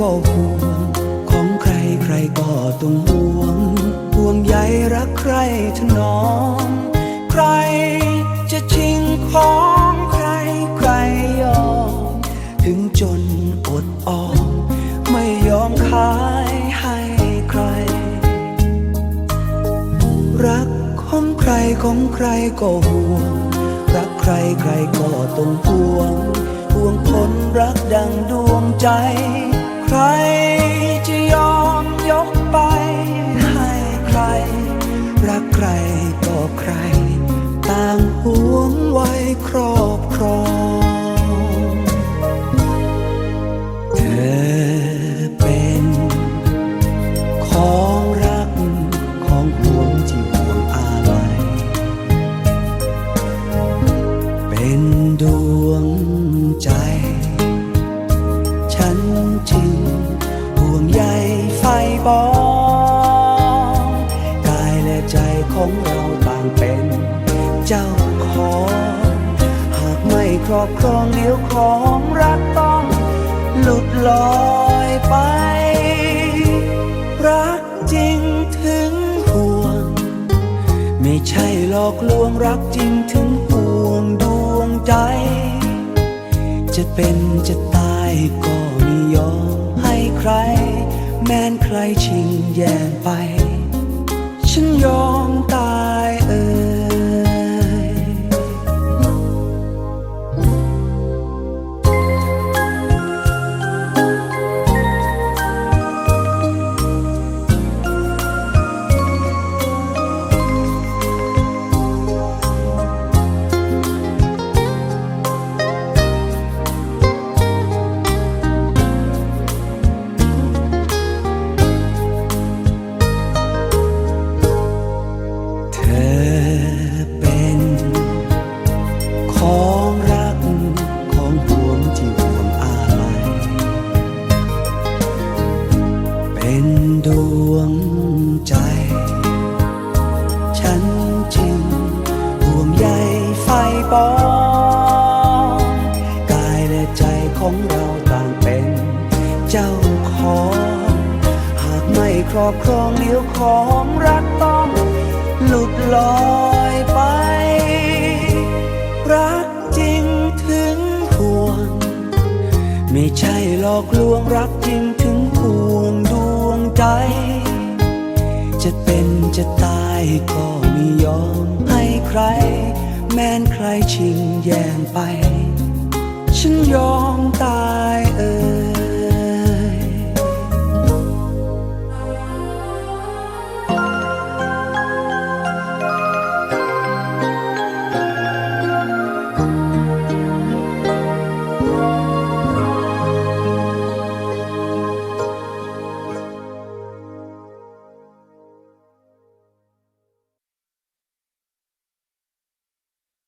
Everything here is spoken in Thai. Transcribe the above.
ก็ห่วง ของใครใครก็ต้องห่วง ห่วงใยรักใครถนอม ใครจะชิงของใครใครยอม ถึงจนอดออม ไม่ยอมขายให้ใคร รักของใครของใครก็ห่วง รักใครใครก็ต้องห่วงห่วงคนรักดังดวงใจ ใครจะยอมยกไปให้ใคร รักใครก็ใคร ต่างห่วงไว้ครอบครองเธอเป็นของรักของห่วงที่ห่วงอะไรเป็นดวง ไฟบองกายและใจของเราต่างเป็นเจ้าของ หากไม่ครอบครองเดี๋ยวของรักต้องหลุดลอยไป รักจริงถึงห่วง ไม่ใช่หลอกลวงรักจริงถึงห่วงดวงใจ จะเป็นจะตายก็ไม่ยอมให้ใคร แม้นใครชิงแย่งไป ฉันยอมตาย ฉันจึงห่วงใยไฟปองกายและใจของเราต่างเป็นเจ้าของ หากไม่ครอบครองเดี๋ยวของรักต้องหลุดลอยไป รักจริงถึงห่วง ไม่ใช่หลอกลวงรักจริงถึงห่วงดวงใจ จะเป็นจะตายก็ไม่ยอมให้ใคร แม้นใครชิงแย่งไป ฉันยอมตายเออ